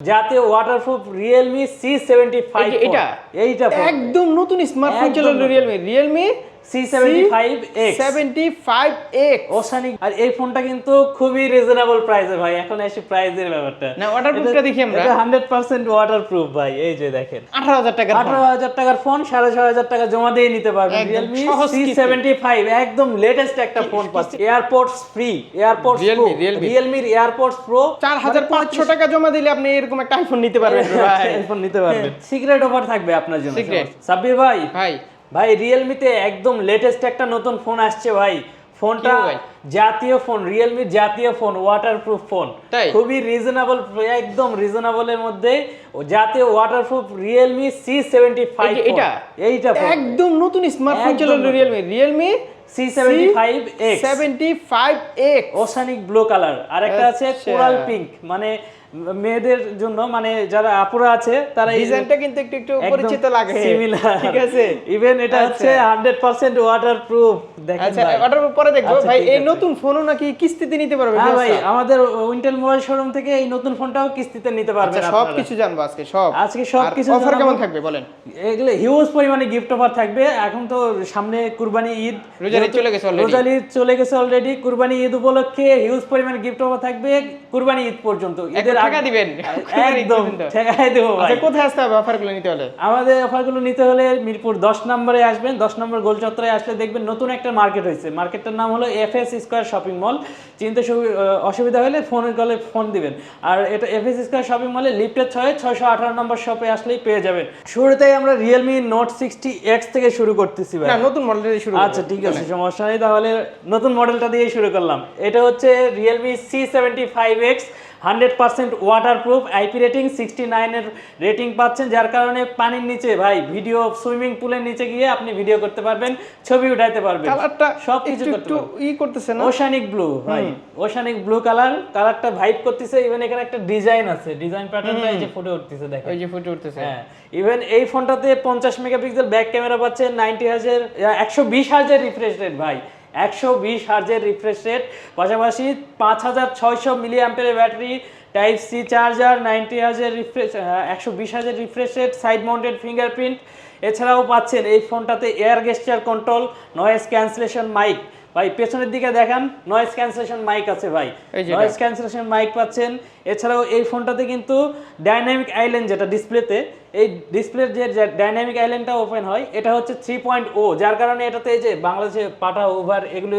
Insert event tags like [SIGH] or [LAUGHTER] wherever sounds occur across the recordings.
জাতীয় waterproof Realme C seventy five এটা? এইটা একদম নতুন স্মার্টফোন চলে নতুন। Realme Realme C seventy five X seventy five X oceanic আর এই ফোনটা কিন্তু খুবই রিজনেবল প্রাইসে ভাই। এখন এসে প্রাইসের ব্যাপারটা। না, waterproofটা দেখি আমরা। হান্ড্রেড পার্সেন্ট ওয়াটারপ্রুফ ভাই। এই যে দেখেন। আঠারো হাজার টাকা আঠারো হাজার টাকার ফোন সাড়ে ছয় হাজার টাকা জমা দিয়ে নিতে পারবেন। একদম রিয়েলমি সহজ সি কিস্তি। সেভেন্টি ফাইভ একদম লেটেস্ট একটা ফোন পাচ্ছে। Free Realme, Realme। প্রো পাঁচশো টাকা জমা দিলে আপনি এরকম একটা আইফোন নিতে পারবেন ভাই। ফোন নিতে পারবেন। সিক্রেট অফার থাকবে আপনার জন্য সাব্বির ভাই ভাই। ভাই রিয়েলমিতে একদম লেটেস্ট একটা নতুন ফোন আসছে ভাই। ফোনটা জাতীয় ফোন রিয়েলমি জাতীয় ফোন ওয়াটারপ্রুফ ফোন খুবই রিজনেবল একদম রিজনেবলের মধ্যে ও জাতীয় waterproof Realme C seventy five এটা? এইটা? একদম নতুন স্মার্টফোন চলে। Realme Realme C seventy five seventy five oceanic blue colour আর একটা আছে। কোরাল পিঙ্ক মানে মেয়েদের জন্য মানে যারা আপুরা আছে তারা ডিজাইনটা কিন্তু একটু একটু পরিচিত লাগে। similar। ঠিক আছে? ইভেন এটা হচ্ছে আচ্ছা। হান্ড্রেড পার্সেন্ট ওয়াটার প্রুফ দেখেন আচ্ছা। অর্ডার পরে দেখব। আচ্ছা, ভাই এই নতুন ফোনও নাকি কিস্তিতে নিতে পারবে হ্যাঁ ভাই আমাদের উইন্টেল মোবাইল শোরুম থেকে এই নতুন ফোনটাও কিস্তিতে নিতে পারবেন আচ্ছা সব কিছু জানব আজকে সব। আজকে সবকিছু অফার কেমন থাকবে বলেন? এগুলো হিউজ পরিমাণে গিফট অফার থাকবে। এখন তো সামনে কুরবানি ঈদ। রোজার ঈদ চলে গেছে already। রোজার ঈদ চলে গেছে অলরেডি কুরবানি ঈদ উপলক্ষে হিউজ পরিমাণে গিফট অফার থাকবে। কুরবানি ঈদ পর্যন্ত। আগ- টাকা দিবেন। একদম। ঠেকাই দেবো ভাই। আচ্ছা কোথায় আসতে হবে অফারগুলো নিতে হলে? আমাদের অফারগুলো নিতে হলে মিরপুর দশ নম্বরে আসবেন দশ নম্বর গোল চত্বরে আসলে দেখবেন নতুন একটা মার্কেট হয়েছে। মার্কেটটার নাম হলো F S square shopping mall. চিনতে অসুবিধা হলে ফোনের কলে ফোন দিবেন। আর এটা এফ এস স্কোয়ার শপিং মলে লিফটের ছয় ছয়শো আঠারো নম্বর শপে আসলেই পেয়ে যাবেন। শুরুতেই আমরা রিয়েলমি নোট সিক্সটি এক্স থেকে শুরু করতেছি ভাই। নতুন মডেল দিয়ে শুরু আচ্ছা ঠিক আছে সমস্যা নেই। তাহলে নতুন মডেলটা দিয়ে শুরু করলাম। এটা হচ্ছে Realme C seventy five X hundred percent waterproof IP rating sixty নাইনের রেটিং পাচ্ছেন যার কারণে পানির নিচে ভাই ভিডিও সুইমিং পুলের নিচে গিয়ে আপনি ভিডিও করতে পারবেন ছবি উঠাইতে পারবেন সব কিছু করতে ই করতেছে না? ওশানিক ব্লু ভাই ওশানিক ব্লু কালার কালারটা ভাইব করতেছে ইভেন এখানে একটা ডিজাইন আছে ডিজাইন প্যাটার্নটা এই যে ফুটে উঠতেছে দেখেন। এই যে ফুটে উঠতেছে। হ্যাঁ ইভেন এই ফোনটাতে পঞ্চাশ মেগাপিক্সেল ব্যাক ক্যামেরা পাচ্ছেন নাইনটি হাজার একশো বিশ হাজার রিফ্রেশ রেট ভাই। একশো বিশ হাজার রিফ্রেশ রেট পাশাপাশি পাঁচ হাজার ছয়শো মিলি অ্যাম্পের battery type C charger ninety হাজার রিফ্রেশ একশো বিশ হাজার refresh rate side mounted fingerprint এছাড়াও পাচ্ছেন এই ফোনটাতে air gesture control noise cancellation mic ভাই পেছনের দিকে দেখান নয়েজ ক্যান্সেলেশন মাইক আছে ভাই। এই নয়েজ ক্যান্সেলেশন মাইক পাচ্ছেন। এছাড়াও এই ফোনটাতে কিন্তু ডাইনামিক আইল্যান্ড যেটা ডিসপ্লেতে এই ডিসপ্লের যে ডাইনামিক আইল্যান্ডটা ওপেন হয় এটা হচ্ছে থ্রি পয়েন্ট ও যার কারণে এটাতে এই যে বাংলাদেশে পাঠা ওভার এগুলো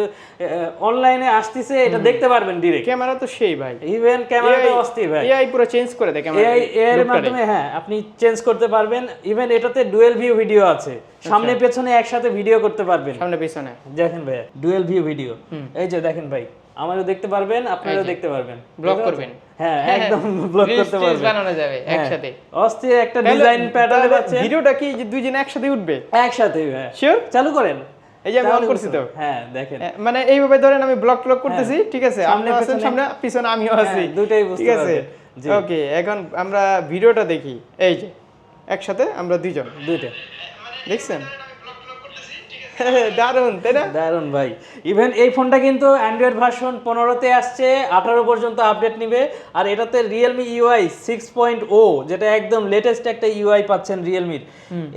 অনলাইনে আসতেছে এটা দেখতে পারবেন ডিরেক্ট ক্যামেরা তো সেই ভাই। ইভেন ক্যামেরাটা অস্থির ভাই। এআই পুরো চেঞ্জ করে দেয় ক্যামেরা এআই এর মাধ্যমে হ্যাঁ আপনি চেঞ্জ করতে পারবেন। ইভেন এটাতে ডুয়েল ভিউ ভিডিও আছে। সামনে পেছনে একসাথে ভিডিও করতে পারবেন। সামনে পেছনে দেখেন ভাই ডুয়েল ভিউ ভিডিও এই যে দেখেন ভাই আমারও দেখতে পারবেন আপনারাও দেখতে পারবেন। বুঝতে করবেন। পারছেন? হ্যাঁ একদম ব্লগ Reels করতে পারবেন। বানানো যাবে হ্যাঁ, একসাথে। অস্থির একটা ডিজাইন প্যাটার্ন পাচ্ছেন ভিডিওটা কি যে দুইজন একসাথে উঠবে? একসাথে হ্যাঁ। শিওর চালু করেন। এই যে আমি অন করছি তো। হ্যাঁ দেখেন। মানে এইভাবে ধরেন আমি ব্লগ ট্লগ করতেছি ঠিক আছে? হ্যাঁ। আপনি আছেন সামনে পিছনে আমিও আছি। হ্যাঁ, বুঝতে ঠিক আছে ওকে এখন আমরা ভিডিওটা দেখি। এই যে একসাথে আমরা দুইজন। দুইটা। দেখছেন? [LAUGHS] দারুণ তাই না? দারুণ ভাই। ইভেন এই ফোনটা কিন্তু অ্যান্ড্রয়েড ভার্সন পনেরোতে আসছে আঠারো পর্যন্ত আপডেট নিবে। আর এটাতে Realme UI six point o যেটা একদম লেটেস্ট একটা ইউআই পাচ্ছেন রিয়েলমির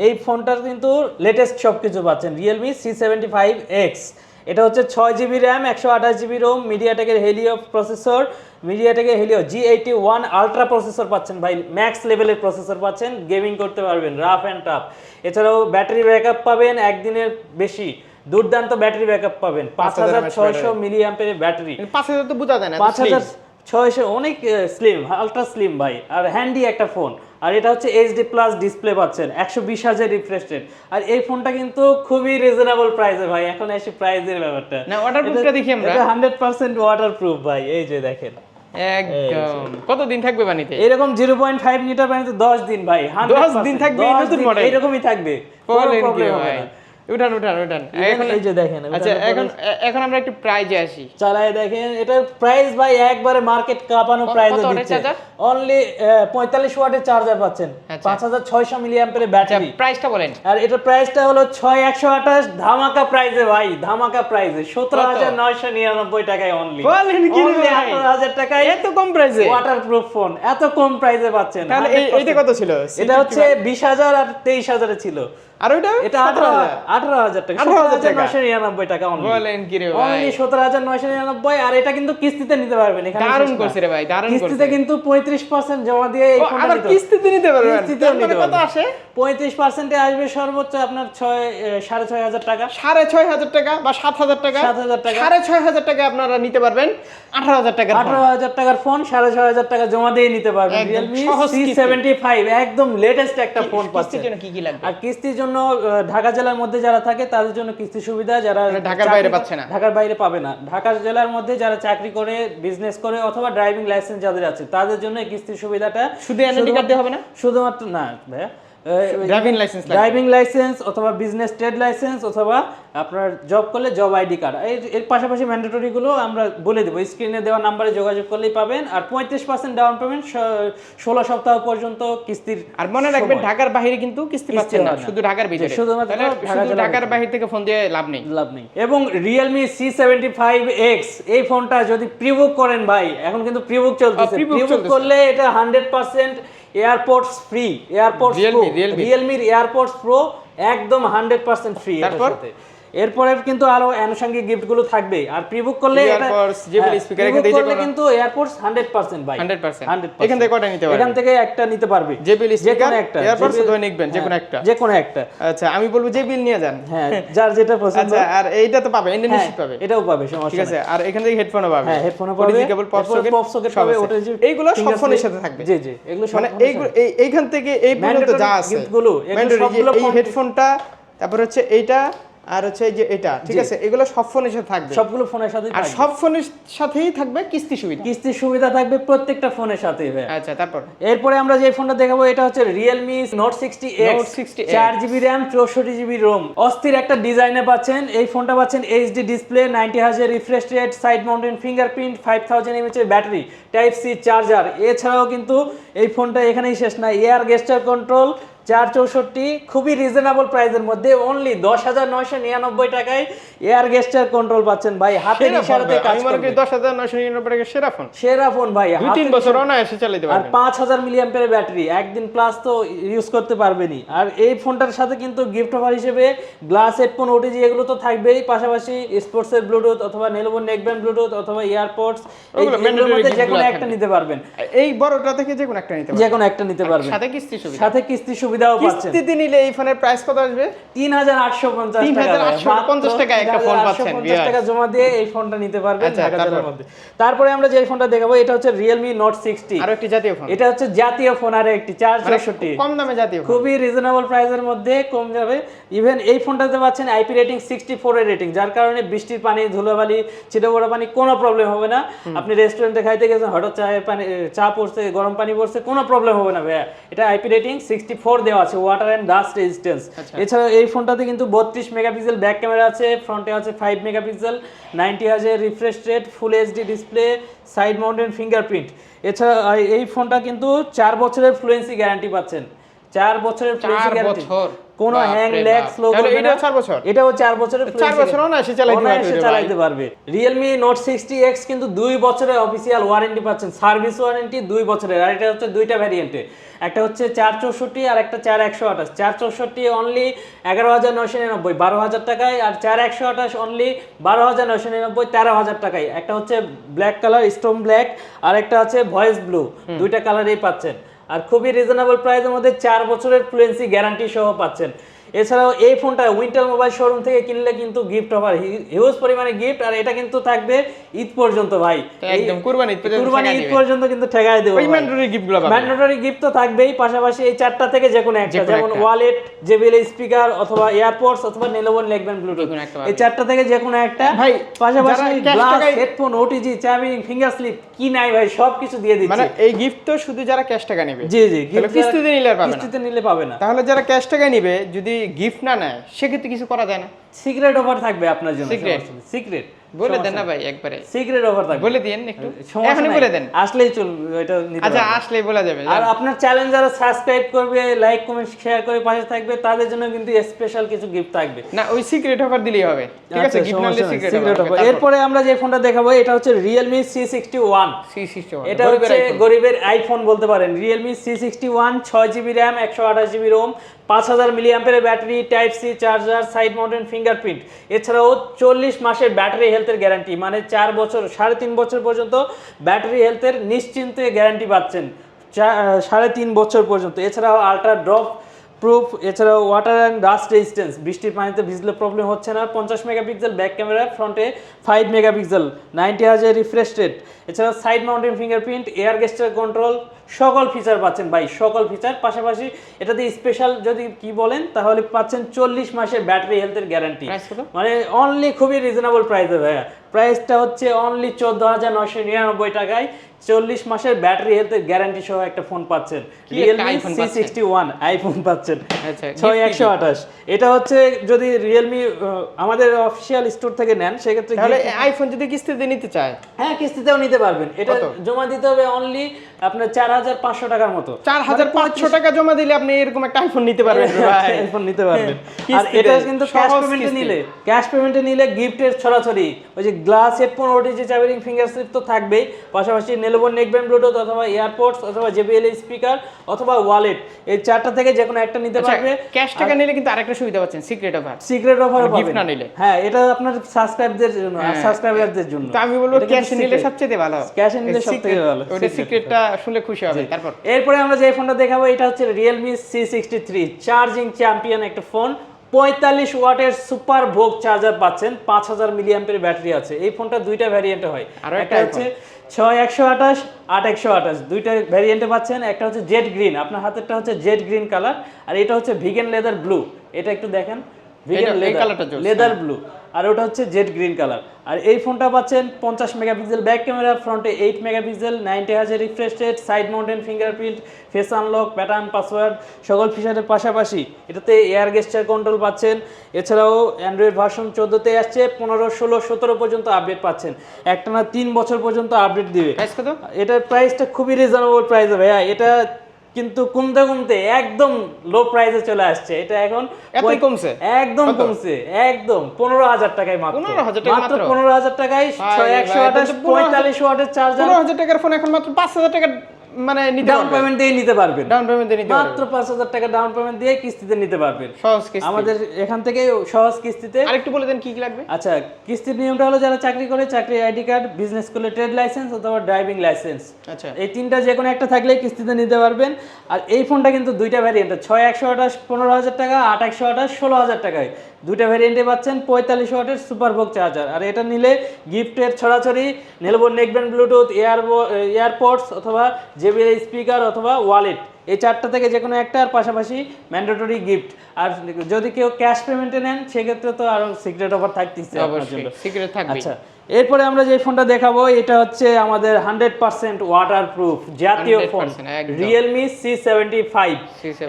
এই ফোনটার কিন্তু লেটেস্ট সব কিছু পাচ্ছেন। Realme C seventy five X এটা হচ্ছে ছয় জিবি র্যাম একশো আঠাশ জিবি রোম মিডিয়াটেকের Helio processor মিডিয়াটেকের Helio G eighty one ultra processor পাচ্ছেন ভাই ম্যাক্স লেভেলের প্রসেসর পাচ্ছেন গেমিং করতে পারবেন রাফ অ্যান্ড টাফ এছাড়াও ব্যাটারি ব্যাকআপ পাবেন একদিনের বেশি দুর্দান্ত ব্যাটারি ব্যাকআপ পাবেন পাঁচ হাজার ছয়শো মিলি অ্যাম্পের ব্যাটারি পাঁচ হাজার তো বোঝা যায় না পাঁচ হাজার ছয়শো অনেক স্লিম আলট্রা স্লিম ভাই আর হ্যান্ডি একটা ফোন আর এটা হচ্ছে এইচডি প্লাস ডিসপ্লে পাচ্ছেন একশো বিশ হাজার রিফ্রেশ রেট আর এই ফোনটা কিন্তু খুবই রিজনেবল প্রাইসে ভাই এখন এসে প্রাইসের ব্যাপারটা। না ওয়াটারপ্রুফটা দেখি আমরা। এটা হান্ড্রেড পার্সেন্ট ওয়াটার প্রুফ ভাই এই যে দেখেন। একদম। কতদিন থাকবে বানিতে এরকম জিরো পয়েন্ট ফাইভ লিটার পানিতে দশ দিন ভাই 100% দশ দিন থাকবে? এই 10 নতুন দিন model? এরকমই থাকবে কোনো problem হবে না। উঠান উঠান উঠান। এখন এই যে দেখেন আচ্ছা এখন এখন আমরা একটু প্রাইজে আসি। চালায় দেখেন এটার প্রাইস ভাই একবারে মার্কেট কাঁপানো দিচ্ছে। অনলি পঁয়তাল্লিশ ওয়াটের চার্জার পাচ্ছেন। আচ্ছা। পাঁচ হাজার ছয়শো মিলি অ্যাম্পের আচ্ছা ব্যাটারি প্রাইসটা বলেন। আর এটার প্রাইসটা হলো ছয় একশো আঠাশ ধামাকা প্রাইসে ভাই ধামাকা প্রাইসে সতেরো হাজার নয়শো নিরানব্বই টাকায় অনলি বলেন কি টাকায় এত কম প্রাইসে ওয়াটার প্রুফ ফোন এত কম প্রাইসে পাচ্ছেন। তাহলে এইটা কত ছিল? এটা হচ্ছে বিশ হাজার আর তেইশ হাজারে ছিল। আর ওইটা এটা আঠারো আঠারো হাজার টাকা 18,000 হাজার টাকা। নয়শো নিরানব্বই টাকা অনলি বলেন কি রে ভাই। অনলি সতেরো হাজার নয়শো নিরানব্বই আর এটা কিন্তু কিস্তিতে নিতে পারবেন এখানে দারুণ করছে রে ভাই দারুণ করছে। কিস্তিতে কিন্তু পঁয়ত্রিশ পার্সেন্ট জমা দিয়ে এই ফোনটা আবার কিস্তিতে নিতে পারবেন? মানে নিতে কত। আসে? পঁয়ত্রিশ পার্সেন্টে আসবে সর্বোচ্চ আপনার ছয় এ, সাড়ে ছয় হাজার টাকা। সাড়ে ছয় হাজার টাকা বা সাত হাজার টাকা? 7,000 টাকা। সাড়ে ছয় হাজার টাকা আপনারা নিতে পারবেন। আঠারো হাজার টাকার আঠারো হাজার টাকার ফোন সাড়ে ছয় হাজার টাকা জমা দিয়ে নিতে পারবেন। একদম রিয়েলমি সি সেভেন্টি ফাইভ একদম লেটেস্ট একটা ফোন কিস্তির জন্য কি কি লাগবে? আর কিস্তির জন্য আহ, ঢাকা জেলার মধ্যে যারা থাকে তাদের জন্য কিস্তি সুবিধা যারা মানে ঢাকার বাইরে পাচ্ছে না। ঢাকার বাইরে পাবে না। ঢাকা জেলার মধ্যে যারা চাকরি করে বিজনেস করে অথবা ড্রাইভিং লাইসেন্স যাদের আছে তাদের জন্য এই কিস্তির সুবিধাটা শুধু এনআইডি কার্ড হবে না? শুধুমাত্র না ভাইয়া। ড্রাইভিং লাইসেন্স ড্রাইভিং লাইসেন্স অথবা বিজনেস ট্রেড লাইসেন্স অথবা আপনার জব করলে জব আইডি কার্ড এর পাশাপাশি ম্যান্ডেটরি গুলো আমরা বলে দেবো। স্ক্রিনে দেওয়া নাম্বারে যোগাযোগ করলেই পাবেন। আর পঁয়ত্রিশ পার্সেন্ট ডাউন পেমেন্ট ষোলো সপ্তাহ পর্যন্ত কিস্তির আর মনে রাখবেন ঢাকার বাইরে কিন্তু কিস্তি পাচ্ছেন না শুধু ঢাকার ভিতরে। শুধুমাত্র শুধু ঢাকার। বাইরে। থেকে ফোন দিয়ে লাভ নেই। লাভ নেই। এবং Realme C seventy five X এই ফোনটা যদি প্রিবুক করেন ভাই এখন কিন্তু প্রিবুক চলতেছে। প্রিবুক করলে এটা hundred percent airpods free airpods Realme। রিয়েলমির এয়ারপোর্টস প্রো একদম হান্ড্রেড পার্সেন্ট ফ্রি তারপর? এরপরে কিন্তু আরও আনুষঙ্গিক গিফটগুলো থাকবে। আর প্রিবুক করলে হ্যাঁ, speaker, pre-book এখান থেকে করলে কিন্তু এয়ারপোর্টস হান্ড্রেড পার্সেন্ট ভাই। 100% 100% এখান থেকে কয়টা নিতে পারবেন? এখান থেকে একটা নিতে পারবে। যে speaker, একটা। Earpods ধরে নিবেন, যে কোনো হ্যাঁ, একটা। যে কোনো একটা। আচ্ছা আমি বলব নিয়ে যান। হ্যাঁ যার যেটা পছন্দ। আচ্ছা আর এইটা তো পাবে হ্যাঁ, পাবে। এটাও পাবে ঠিক আছে আর এখান থেকে হেডফোনও পাবে। হ্যাঁ হেডফোনও পাবে। কেবল পপ সকেট পপ সকেট পাবে ওটা এইগুলো সব ফোনের সাথে থাকবে। জি জি এগুলো মানে এইখান থেকে এই পর্যন্ত যা আছে। সবগুলো এই হেডফোনটা তারপর হচ্ছে এইটা আর হচ্ছে যে এটা ঠিক আছে? এগুলো সব ফোনের সাথে থাকবে। সবগুলো ফোনের সাথে আর সব ফোনের সাথেই থাকবে কিস্তি সুবিধা। কিস্তির সুবিধা থাকবে প্রত্যেকটা ফোনের সাথে আচ্ছা তারপর? এরপরে আমরা যে ফোনটা দেখাবো এটা হচ্ছে সিক্সটি Note 60X চার জিবি র্যাম চৌষট্টি জিবি রোম অস্থির একটা ডিজাইনে পাচ্ছেন। এই ফোনটা পাচ্ছেন এইচডি ডিসপ্লে নাইনটি হাজার refresh rate side mounted fingerprint five thousand mAh এর ব্যাটারি টাইপ সি চার্জার এছাড়াও কিন্তু এই ফোনটা এখানেই শেষ না এয়ার গেস্টার কন্ট্রোল চার চৌষট্টি খুবই রিজনেবল প্রাইসের মধ্যে অনলি দশ হাজার নয়শো নিরানব্বই টাকায় এয়ার গেস্টার কন্ট্রোল পাচ্ছেন ভাই। ফোন ইশারাতে কাজ করবে। দশ হাজার নয়শো নিরানব্বই টাকা সেরা ফোন সেরা ফোন ভাই। দুই তিন বছর অনায়াসে চালাতে আর পাঁচ হাজার মিলিয়াম্পের ব্যাটারি একদিন প্লাস তো ইউজ করতে পারবেনি আর এই ফোনটার সাথে কিন্তু গিফট অফার হিসেবে গ্লাস হেডফোন ওটিজি এগুলো তো থাকবেই। পাশাপাশি স্পোর্টসের ব্লুটুথ অথবা নেলবোন নেকব্যান্ড ব্লুটুথ অথবা ইয়ারপডস ওগুলো এগুলোর মধ্যে যে কোনো একটা নিতে পারবেন। এই বড়টা থেকে যে কোনো একটা নিতে যে কোনো একটা নিতে পারবেন। সাথে কিস্তি সুবিধা। সাথে কিস্তি সুবিধাও পাচ্ছেন। কিস্তিতে নিলে এই ফোনের প্রাইস কত আসবে? তিন হাজার আটশো পঞ্চাশ টাকা 3,850 টাকায় একটা ফোন পাচ্ছেন, 3,850 টাকা জমা দিয়ে এই ফোনটা নিতে পারবেন আচ্ছা, ঢাকা জেলার মধ্যে। তারপরে আমরা যে ফোনটা দেখাবো এটা হচ্ছে রিয়েলমি নোট সিক্সটি আরও একটি জাতীয় ফোন এটা হচ্ছে জাতীয় ফোন আর একটি চার মানে চৌষট্টি কম দামে জাতীয় ফোন খুবই রিজনেবল প্রাইসের মধ্যে কম যাবে। ইভেন এই ফোনটাতে পাচ্ছেন আইপি রেটিং সিক্সটি ফোরের রেটিং যার কারণে বৃষ্টির পানি ধুলোবালি ছিটেফোড়া পানি কোনো প্রবলেম হবে না। আপনি রেস্টুরেন্টে খাইতে গেছেন হঠাৎ চায়ের পানি চা পড়ছে গরম পানি পড়ছে কোনো প্রবলেম হবে না ভাইয়া। এটা আইপি রেটিং সিক্সটি ফোর দেওয়া আছে ওয়াটার অ্যান্ড ডাস্ট রেজিস্ট্যান্স এছাড়া এই ফোনটাতে কিন্তু বত্রিশ মেগাপিক্সেল ব্যাক ক্যামেরা আছে ফ্রন্টে আছে ফাইভ মেগাপিক্সেল নাইনটি হাজার refresh rate full HD display side mounted fingerprint এছাড়া এই ফোনটা কিন্তু চার বছরের ফ্লুয়েন্সি গ্যারান্টি পাচ্ছেন। চার বছরের ফ্লুয়েন্সি গ্যারান্টি কোনো হ্যাং। ল্যাগ স্লো করবে না। চার বছর? এটাও বছরের চার বছর অনায়াসে চালাইতে পারবে অনায়াসে চালাইতে পারবে। নোট সিক্সটি এক্স কিন্তু দুই বছরের অফিসিয়াল ওয়ারেন্টি পাচ্ছেন। সার্ভিস ওয়ারেন্টি দুই বছরের। আর এটা হচ্ছে দুইটা ভ্যারিয়েন্টে একটা হচ্ছে চার চৌষট্টি আর একটা চার একশো আঠাশ। চার চৌষট্টি অনলি এগারো হাজার নয়শো নিরানব্বই বারো হাজার টাকায়। আর চার একশো আঠাশ অনলি বারো হাজার নয়শো নিরানব্বই তেরো হাজার টাকায়। একটা হচ্ছে ব্ল্যাক কালার স্টোন ব্ল্যাক আর একটা হচ্ছে ভয়েস ব্লু দুইটা কালারেই পাচ্ছেন। আর খুবই রিজনেবল প্রাইসের মধ্যে চার বছরের ফ্লুয়েন্সি গ্যারান্টি সহ পাচ্ছেন। এছাড়াও এই ফোনটা উইন্টার মোবাইল শোরুম থেকে কিনলে কিন্তু গিফট অফার হিউজ পরিমাণে গিফট আর এটা কিন্তু থাকবে ঈদ পর্যন্ত ভাই। একদম কুরবানি ঈদ পর্যন্ত কুরবানি ঠেকায় ঈদ পর্যন্ত কিন্তু ঠেকাই দেবো ওই ম্যান্ডারি গিফটগুলো পাবেন। ম্যান্ডেটরি গিফট তো থাকবেই পাশাপাশি এই চারটা থেকে যে কোনো একটা যেমন। ওয়ালেট জেবিএল স্পিকার অথবা এয়ারপোর্টস অথবা নেলোবন লেগব্যান্ড ব্লুটুথ এই চারটা থেকে যে কোনো একটা। ভাই, পাশাপাশি গ্লাস হেডফোন ওটিজি চাবি ফিঙ্গার স্লিপ কি নাই ভাই সব কিছু দিয়ে মানে এই গিফট তো শুধু যারা ক্যাশ টাকা নেবে। জি জি কিস্তিতে নিলে পাবে না। কিস্তিতে নিলে পাবে না। তাহলে যারা ক্যাশ টাকা নিবে যদি গিফট না নেয় সেক্ষেত্রে কিছু করা যায় না। সিক্রেট অফার থাকবে আপনার জন্য? সিক্রেট বলে দেন না ভাই একবারে। সিক্রেট অফার থাকবে। বলে দিন একটু। এখনই বলে দেন। আসলেই চল এটা নিতে আচ্ছা। আসলেই বলা যাবে আর আপনার চ্যানেল যারা সাবস্ক্রাইব করবে লাইক কমেন্ট শেয়ার করে পাশে থাকবে তাদের জন্য কিন্তু স্পেশাল কিছু গিফট থাকবে। না ওই সিক্রেট অফার দিলেই হবে। ঠিক আছে গিফট নালে সিক্রেট অফার এরপরে আমরা যে ফোনটা দেখাবো এটা হচ্ছে সিক্সটি ওয়ান সি এটা হচ্ছে গরিবের আইফোন বলতে পারেন। র্যাম একশো আঠাশ জিবি রোম পাঁচ হাজার মিলি battery type C charger side mounted fingerprint. এছাড়াও চল্লিশ মাসের ব্যাটারি হেলথের গ্যারান্টি মানে চার বছর, সাড়ে তিন বছর পর্যন্ত ব্যাটারি হেলথের নিশ্চিন্তে গ্যারান্টি পাচ্ছেন। সাড়ে তিন বছর পর্যন্ত। এছাড়াও আলট্রা ড্রপ প্রুফ এছাড়াও ওয়াটার অ্যান্ড ডাস্ট রেজিস্ট্যান্স বৃষ্টির পানিতে ভিজলে প্রবলেম হচ্ছে না। পঞ্চাশ মেগাপিক্সেল ব্যাক ক্যামেরা ফ্রন্টে ফাইভ মেগাপিক্সেল নাইনটি হাজার রিফ্রেশ রেট এছাড়াও side mounted fingerprint air gesture control সকল ফিচার পাচ্ছেন ভাই সকল ফিচার পাশাপাশি এটাতে স্পেশাল যদি কি বলেন তাহলে পাচ্ছেন চল্লিশ মাসের ব্যাটারি হেলথের গ্যারান্টি মানে অনলি খুবই রিজনেবল প্রাইসে ভাইয়া। প্রাইসটা হচ্ছে অনলি চোদ্দ হাজার নয়শো নিরানব্বই টাকায়। চল্লিশ মাসের ব্যাটারি হেলথের গ্যারান্টি সহ একটা ফোন পাচ্ছেন। Realme C sixty one iPhone পাচ্ছেন। আচ্ছা ছয় একশো আঠাশ। এটা হচ্ছে যদি রিয়েলমি আমাদের অফিসিয়াল স্টোর থেকে নেন সেক্ষেত্রে তাহলে আইফোন যদি কিস্তিতে নিতে চায়? হ্যাঁ কিস্তিতেও নিতে পারবেন। এটা জমা দিতে হবে অনলি আপনার চার হাজার পাঁচশো টাকার মতো। চার হাজার পাঁচশো টাকা জমা দিলে আপনি এরকম একটা আইফোন নিতে পারবেন আইফোন নিতে পারবেন। আর এটা কিন্তু ক্যাশ পেমেন্টে নিলে ক্যাশ পেমেন্টে নিলে গিফটের ছড়াছড়ি। ওই যে গ্লাস হেডফোন ওটি ওটিজি চাবিরিং ফিঙ্গারপ্রিন্ট তো থাকবেই পাশাপাশি নেলবন নেকব্যান্ড ব্লুটুথ অথবা এয়ারপোর্টস অথবা জেবিএল স্পিকার অথবা ওয়ালেট এই চারটা থেকে যে কোনো একটা নিতে পারবে। ক্যাশ আচ্ছা, টাকা নিলে কিন্তু আরেকটা সুবিধা পাচ্ছেন সিক্রেট অফার সিক্রেট অফার পাবেন। না নিলে। হ্যাঁ এটা আপনার সাবস্ক্রাইবদের জন্য হ্যাঁ। সাবস্ক্রাইবারদের জন্য। তো আমি বলব ক্যাশ নিলে সবচেয়ে ভালো। এ নিলে সবথেকে ভালো, ওটা সিক্রেটটা শুনলে খুশি হবে। তারপর। এরপরে আমরা যে ফোনটা দেখাবো এটা হচ্ছে সিক্সটি থ্রি চার্জিং চ্যাম্পিয়ন একটা ফোন পঁয়তাল্লিশ ওয়াটের সুপার ভোগ চার্জার পাচ্ছেন পাঁচ হাজার মিলিয়াম্পের ব্যাটারি আছে। এই ফোনটা দুইটা ভ্যারিয়েন্টে হয়। আরও একটা হচ্ছে ছয় একশো আঠাশ, আট একশো আঠাশ। দুইটা ভ্যারিয়েন্টে পাচ্ছেন, একটা হচ্ছে জেড গ্রিন আপনার হাতেরটা হচ্ছে জেড গ্রিন কালার আর এটা হচ্ছে ভিগেন লেদার ব্লু এটা একটু দেখেন। এই লেদার ব্লু আর ওটা হচ্ছে জেড গ্রিন কালার আর এই ফোনটা পাচ্ছেন পঞ্চাশ মেগাপিক্সেল ব্যাক ক্যামেরা ফ্রন্টে এইট মেগাপিক্সেল নাইনটি হাজার refresh rate side mounted fingerprint face unlock pattern password সকল ফিচারের পাশাপাশি। এটাতে এয়ার গেস্টার কন্ট্রোল পাচ্ছেন। এছাড়াও অ্যান্ড্রয়েড ভার্সন চোদ্দোতে আসছে পনেরো ষোলো সতেরো পর্যন্ত আপডেট পাচ্ছেন। একটানা তিন বছর পর্যন্ত আপডেট দিবে। এটার প্রাইসটা খুবই রিজনেবল প্রাইসে ভাইয়া। এটা কিন্তু কমতে কমতে একদম লো প্রাইসে চলে আসছে। এটা এখন এতই কমছে? একদম কমছে একদম। পনেরো হাজার টাকায় মাত্র। 15,000 টাকা মাত্র? পনেরো হাজার টাকায় একশো আঠাশ তাহলে তো 15,000 পঁয়তাল্লিশ ওয়াটের চার্জার পনেরো হাজার টাকার ফোন এখন মাত্র পাঁচ হাজার টাকা মানে ডাউন পেমেন্ট দিয়ে নিতে পারবেন। ডাউন পেমেন্ট দিয়ে নিতে মাত্র পারবেন। পাঁচ হাজার টাকা ডাউন পেমেন্ট দিয়ে কিস্তিতে নিতে পারবেন। সহজ কিস্তি। আমাদের এখান থেকে সহজ কিস্তিতে। আরেকটু বলে দেন কি কি লাগবে? আচ্ছা কিস্তির নিয়মটা হলো যারা চাকরি করে চাকরি আইডি কার্ড বিজনেস করলে ট্রেড লাইসেন্স অথবা ড্রাইভিং লাইসেন্স আচ্ছা। এই তিনটা যে কোনো একটা থাকলেই কিস্তিতে নিতে পারবেন। আর এই ফোনটা কিন্তু দুইটা ভ্যারিয়েন্ট ছয় একশো আঠাশ পনেরো হাজার টাকা আট একশো আঠাশ ষোলো হাজার টাকায়। দুইটা ভ্যারিয়েন্টে পাচ্ছেন পঁয়তাল্লিশ ওয়াটের সুপারভোগ চার্জার আর এটা নিলে গিফটের ছড়াছড়ি নেলবো নেকব্যান্ড ব্লুটুথ এয়ার এয়ারপোর্টস অথবা জেবিএল স্পিকার অথবা ওয়ালেট এই চারটা থেকে যে কোনো একটা আর পাশাপাশি ম্যান্ডেটরি গিফট আর যদি কেউ ক্যাশ পেমেন্টে নেন সেক্ষেত্রে তো আরও সিক্রেট অফার থাকতেছে আপনার জন্য। সিক্রেট থাকবে আচ্ছা এরপরে আমরা যে ফোনটা দেখাবো এটা হচ্ছে আমাদের হান্ড্রেড পার্সেন্ট ওয়াটার প্রুফ জাতীয় phone. Realme C seventy five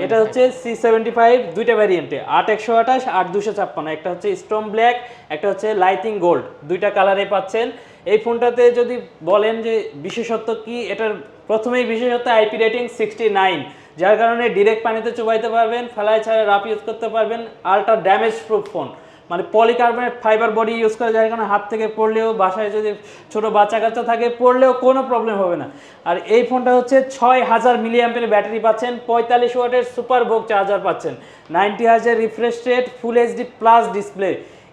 এটা হচ্ছে সি সেভেন্টি ফাইভ দুইটা ভ্যারিয়েন্টে আট একশো আঠাশ আট দুশো ছাপ্পান্ন। একটা হচ্ছে স্টোন ব্ল্যাক একটা হচ্ছে লাইটিং গোল্ড দুইটা কালারে পাচ্ছেন। এই ফোনটাতে যদি বলেন যে বিশেষত্ব কি এটার প্রথমেই বিশেষত্ব আইপি রেটিং সিক্সটি নাইন যার কারণে ডিরেক্ট পানিতে চুবাইতে পারবেন ফেলায় ছাড়া রাফ ইউজ করতে পারবেন আলট্রা ড্যামেজ প্রুফ ফোন মানে পলিকার্বনেট ফাইবার বডি ইউজ করা যায় কারণ হাত থেকে পড়লেও বাসায় যদি ছোটো বাচ্চা কাচ্চা থাকে, পড়লেও কোনো প্রবলেম হবে না। আর এই ফোনটা হচ্ছে ছয় হাজার মিলিয়াম্পের ব্যাটারি পাচ্ছেন, পঁয়তাল্লিশ ওয়াটের সুপার বোক চার্জার পাচ্ছেন। নাইনটি হাজার refresh rate full HD plus display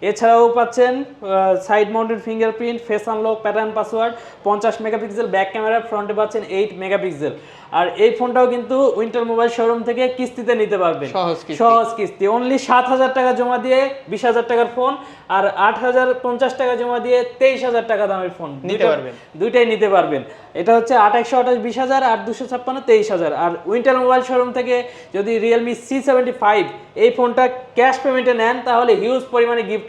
এছাড়াও পাচ্ছেন side mounted fingerprint face unlock pattern password পঞ্চাশ মেগাপিক্সেল ব্যাক ক্যামেরা ফ্রন্টে পাচ্ছেন এইট মেগাপিক্সেল আর এই ফোনটাও কিন্তু উইন্টার মোবাইল শোরুম থেকে কিস্তিতে নিতে পারবেন। সহজ কিস্তি। অনলি সাত হাজার টাকা জমা দিয়ে বিশ হাজার টাকার ফোন আর আট হাজার পঞ্চাশ টাকা জমা দিয়ে তেইশ হাজার টাকা দামের ফোন নিতে পারবেন। দুইটাই নিতে পারবেন। এটা হচ্ছে আট একশো আঠাশ বিশ হাজার আর দুশো ছাপ্পান্ন তেইশ হাজার। আর উইন্টার মোবাইল শোরুম থেকে যদি রিয়েলমি সি সেভেন্টি ফাইভ এই ফোনটা ক্যাশ পেমেন্টে নেন তাহলে হিউজ পরিমাণে গিফট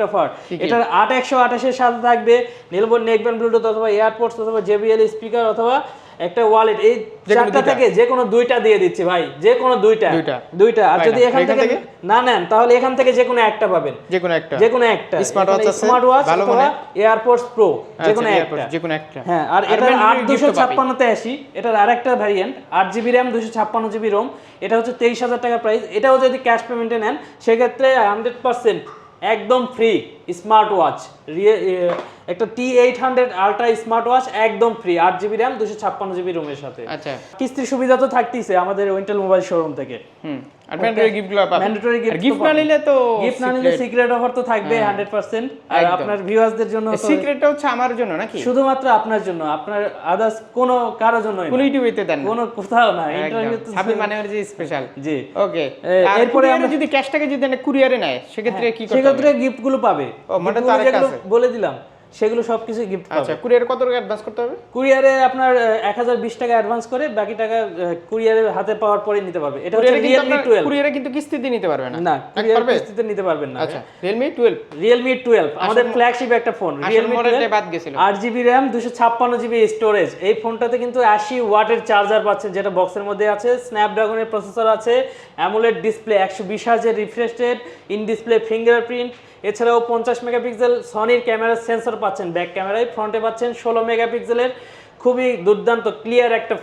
ঠিকই। এটার আট একশো আঠাশের সাথে থাকবে নীলবন নেকব্যান্ড ব্লুটুথ অথবা এয়ারপোর্টস অথবা জেবিএল স্পিকার অথবা একটা ওয়ালেট এই চারটা থেকে যে কোনো দুইটা দিয়ে দিচ্ছি ভাই যে কোনো দুইটা দুইটা? আর যদি এখান থেকে? না নেন তাহলে এখান থেকে যে কোনো একটা পাবেন যে কোনো একটা যে কোনো একটা Smart watch আছে? স্মার্ট ওয়াচ ভালো অথবা? এয়ারপোর্টস প্রো যে আচ্ছা, কোনো একটা যে কোনো একটা হ্যাঁ আর আট দুশো তো পাবেই। আসি এটার আরেকটা ভ্যারিয়েন্ট আট জিবি র্যাম দুশো ছাপ্পান্ন জিবি রোম এটা হচ্ছে তেইশ হাজার টাকা প্রাইস এটাও যদি ক্যাশ পেমেন্টে নেন সেক্ষেত্রে হান্ড্রেড পার্সেন্ট একদম ফ্রি স্মার্ট ওয়াচ একটা T eight hundred ultra smart watch একদম ফ্রি আট জিবি র্যাম দুশো ছাপ্পান্ন জিবি রোমের সাথে। আচ্ছা। কিস্তির সুবিধা তো থাকতেইছে আমাদের উইন্টেল মোবাইল শোরুম থেকে। হুম। আর ম্যান্ডেটরি গিফটগুলো পাবেন। ম্যান্ডেটরি গিফট গিফট না নিলে তো গিফট না নিলে সিক্রেট অফার তো থাকবে হান্ড্রেড পার্সেন্ট আর আপনার ভিউয়ার্সদের জন্য সিক্রেটটা হচ্ছে আমার জন্য নাকি? শুধুমাত্র আপনার জন্য। আপনার আদার্স কোনো কারও জন্য কোন ইউটিউবেতে দেন কোনো কোথাও না। একদম। ইন্টারভিউ সাবির যে স্পেশাল জি। ওকে এরপরে এরপরে আমরা- যদি ক্যাশটাকে যদি কুরিয়ারে নেয় সেক্ষেত্রে কি করতে হবে? সেক্ষেত্রে গিফটগুলো পাবে। ও, মানে তো আরেকটা আছে। বলে দিলাম। সেগুলো সবকিছু গিফট আচ্ছা কুরিয়ারে কত টাকা অ্যাডভান্স করতে হবে? কুরিয়ারে আপনার এক হাজার বিশ টাকা অ্যাডভান্স করে বাকি টাকা কুরিয়ারে হাতে পাওয়ার পরে নিতে পারবে। এটা হচ্ছে রিয়েলমি টুয়েলভ কুরিয়ারে কিন্তু কিস্তিতে নিতে পারবে না। না কুরিয়ার কিস্তিতে নিতে পারবেন না। আচ্ছা রিয়েলমি টুয়েলভ রিয়েলমি টুয়েলভ আমাদের ফ্ল্যাগশিপ একটা ফোন আসল রিয়েলমি বাদ গেছিল। আট জিবি র্যাম দুশো ছাপ্পান্ন জিবি স্টোরেজ এই ফোনটাতে কিন্তু আশি ওয়াটের চার্জার পাচ্ছেন যেটা বক্সের মধ্যে আছে। স্ন্যাপড্রাগনের প্রসেসর আছে অ্যামোলেড ডিসপ্লে একশো বিশ হাজার refresh rate in display fingerprint এছাড়াও পঞ্চাশ মেগাপিক্সেল সনির ক্যামেরার সেন্সর পাচ্ছেন ব্যাক ক্যামেরায় ফ্রন্টে পাচ্ছেন ষোলো মেগাপিক্সেলের খুবই দুর্দান্ত ক্লিয়ার একটা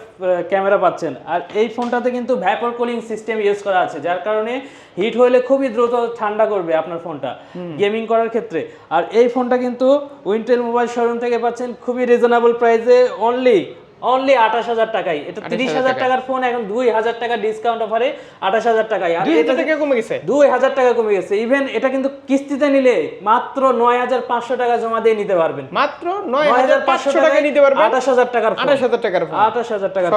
ক্যামেরা পাচ্ছেন। আর এই ফোনটাতে কিন্তু ভ্যাপর কুলিং সিস্টেম ইউজ করা আছে যার কারণে হিট হলে খুবই দ্রুত ঠান্ডা করবে আপনার ফোনটা গেমিং করার ক্ষেত্রে। আর এই ফোনটা কিন্তু উইন্টেল মোবাইল শোরুম থেকে পাচ্ছেন খুবই রিজনেবল প্রাইসে অনলি অনলি আঠাশ হাজার এটা তিরিশ হাজার টাকার ফোন এখন দুই হাজার টাকা ডিসকাউন্ট অফারে আঠাশ হাজার টাকায় আর এটা হাজার কমে গেছে? দুই হাজার টাকা কমে গেছে। ইভেন এটা কিন্তু কিস্তিতে নিলে মাত্র নয় হাজার পাঁচশো টাকা জমা দিয়ে নিতে পারবেন। মাত্র নয় হাজার পাঁচশো টাকা নিতে পারবে আঠাশ হাজার টাকার আঠাশ হাজার টাকার আঠাশ হাজার টাকার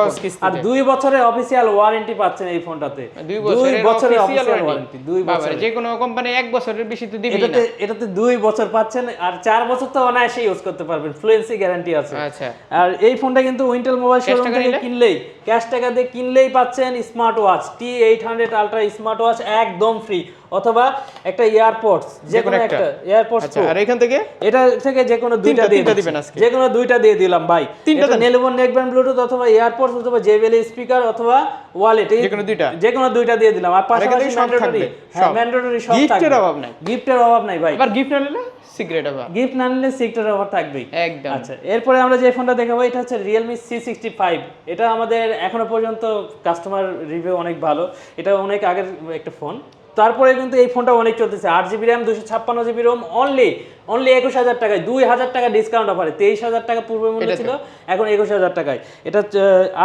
আর দুই বছরের অফিসিয়াল ওয়ারেন্টি পাচ্ছেন এই ফোনটাতে দুই বছরের অফিসিয়াল ওয়ারেন্টি দুই বাবা বছরের। যে কোনো কোম্পানি এক বছরের বেশি তো দিবেই এটাতে এটাতে দুই বছর পাচ্ছেন। আর চার বছর তো অনায়াসে ইউজ করতে পারবেন। ফ্লুয়েন্সি গ্যারান্টি আছে। আচ্ছা। আর এই ফোনটা কিন্তু উইন্টেল মোবাইল শোরুম থেকে কিনলেই ক্যাশ টাকা দিয়ে কিনলেই পাচ্ছেন smart watch T eight hundred ultra smart watch একদম ফ্রি অথবা একটা এয়ারপোর্টস যে কোনো একটা। এয়ারপোর্টস আচ্ছা আর এখান থেকে? এটা থেকে যে কোনো দুইটা দিয়ে। দিবেন আজকে। যে কোনো দুইটা দিয়ে দিলাম ভাই। তিনটা এটা দেন। নেলবো নেকব্যান্ড ব্লুটুথ অথবা এয়ারপোর্টস অথবা জেবিএল স্পিকার অথবা ওয়ালেট যে কোনো দুইটা? যে কোনো দুইটা দিয়ে দিলাম। আর পাশাপাশি ম্যান্ডেটরি থাকবে, হ্যাঁ ম্যান্ডেটরি সব থাকবে। অভাব নাই। গিফটের অভাব নাই ভাই। আবার গিফট না নিলে সিক্রেট আবার গিফট না নিলে সিক্রেট অফার থাকবেই। একদম। আচ্ছা এরপরে আমরা যে ফোনটা দেখাবো এটা হচ্ছে রিয়েলমি সি সিক্সটি ফাইভ এটা আমাদের এখনও পর্যন্ত কাস্টমার রিভিউ অনেক ভালো। এটা অনেক আগের একটা ফোন তারপরে কিন্তু এই ফোনটা অনেক চলতেছে। আট জিবি র্যাম দুশো ছাপ্পান্ন জিবি রোম অনলি অনলি একুশ হাজার টাকায় দুই হাজার টাকা ডিসকাউন্ট অফারে তেইশ হাজার টাকা পূর্ব মূল্য ছিল এখন একুশ হাজার টাকায়। এটা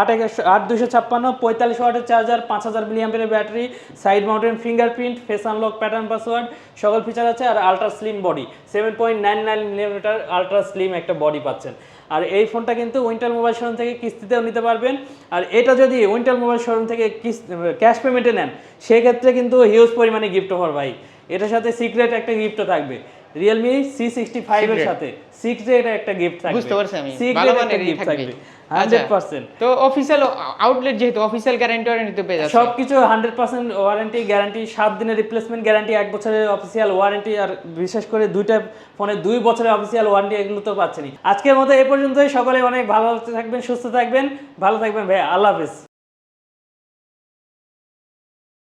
আট একশো আট দুশো ছাপ্পান্ন পঁয়তাল্লিশ ওয়াটের চার্জার পাঁচ হাজার মিলিয়াম্পের battery side mounted fingerprint face unlock pattern password সকল ফিচার আছে আর ultra slim body seven point nine nine millimetre ultra slim একটা বডি পাচ্ছেন। আর এই ফোনটা কিন্তু উইন্টার মোবাইল শোরুম থেকে কিস্তিতেও নিতে পারবেন। আর এটা যদি উইন্টার মোবাইল শোরুম থেকে ক্যাশ পেমেন্টে নেন, সেক্ষেত্রে কিন্তু হিউজ পরিমাণে গিফট অফার ভাই। এটার সাথে সিক্রেট একটা গিফটও থাকবে। রিয়েলমি সি সিক্সটি ফাইভের Secret? সাথে। সিক্রেট একটা গিফট থাকবে। বুঝতে পারছি আমি। ভালো সিক্রেট একটা গিফট থাকবে। আচ্ছা। তো অফিসিয়াল আউটলেট যেহেতু অফিসিয়াল গ্যারান্টি ওয়ারেন্টি তো পেয়ে যাচ্ছে। সবকিছু হান্ড্রেড পার্সেন্ট ওয়ারেন্টি গ্যারান্টি সাত দিনের রিপ্লেসমেন্ট গ্যারান্টি এক বছরের অফিসিয়াল ওয়ারেন্টি আর বিশেষ করে দুইটা ফোনে দুই বছরের অফিসিয়াল ওয়ারেন্টি এগুলো তো পাচ্ছেনই। আজকের মতো এ পর্যন্তই। সকলে অনেক ভালো থাকবেন সুস্থ থাকবেন। ভালো থাকবেন ভাই আল্লাহ হাফিজ।